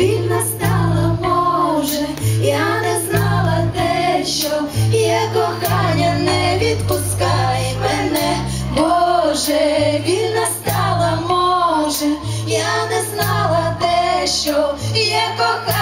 вільна стала, може, я не знала те, що є кохання, не відпускай мене, Боже, вільна стала, може, я не знала те, що є кохання.